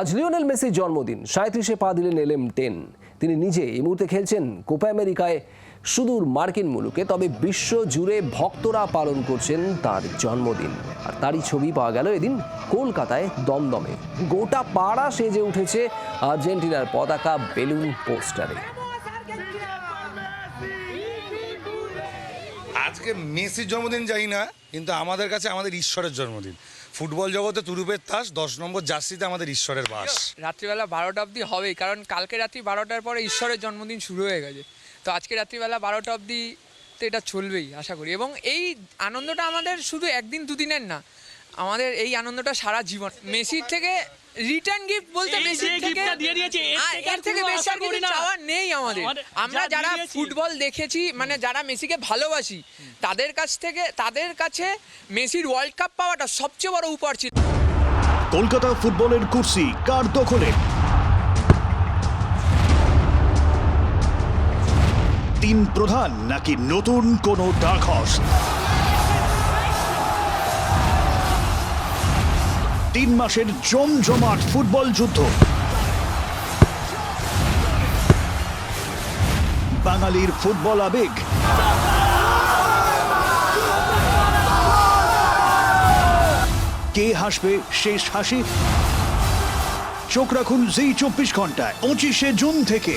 আজ লিওনেল মেসির জন্মদিন। সাঁত্রিশে পা দিলেন এলএম টেন। তিনি নিজে এই মুহূর্তে খেলছেন কোপা আমেরিকায় সুদূর মার্কিন মুলুকে, তবে বিশ্ব জুড়ে ভক্তরা পালন করছেন তার জন্মদিন। আর তারই ছবি পাওয়া গেল এদিন কলকাতায় দমদমে। গোটা পাড়া সেজে উঠেছে আর্জেন্টিনার পতাকা বেলুন পোস্টারে। আজকে মেসির জন্মদিন জানি না, কিন্তু আমাদের কাছে আমাদের ঈশ্বরের জন্মদিন। ফুটবল জগতে তুরুপের তাস, দশ নম্বর জার্সিতে আমাদের ঈশ্বরের বাস। রাত্রিবেলা বারোটা অবধি হবেই, কারণ কালকে রাত্রি বারোটার পরে ঈশ্বরের জন্মদিন শুরু হয়ে গেছে। তো আজকে রাত্রিবেলা বারোটা অবধি তো এটা চলবেই, আশা করি। এবং এই আনন্দটা আমাদের শুধু একদিন, দুদিনের না, আমাদের এই আনন্দটা সারা জীবন। মেসির থেকে রিটার্ন গিফট বলতে এই থেকে দিয়ে দিয়েছে, এর থেকে বেশি আর কিছু। চাওয়ার নেই আমাদের। আমরা যারা ফুটবল দেখেছি মানে যারা মেসিকে ভালোবাসি তাদের কাছ থেকে তাদের কাছে মেসির ওয়ার্ল্ড কাপ পাওয়াটা সবচেয়ে বড় উপহার ছিল। কলকাতা ফুটবলের কুর্সি কার দখলে? তিন প্রধান নাকি নতুন কোন ডাক হর্স তিন মাসের জমজমাট ফুটবল যুদ্ধ। বাঙালির ফুটবল আবেগ। কে হাসবে শেষ হাসি? চোখ রাখুন জি চব্বিশ ঘন্টায়, পঁচিশে জুন থেকে।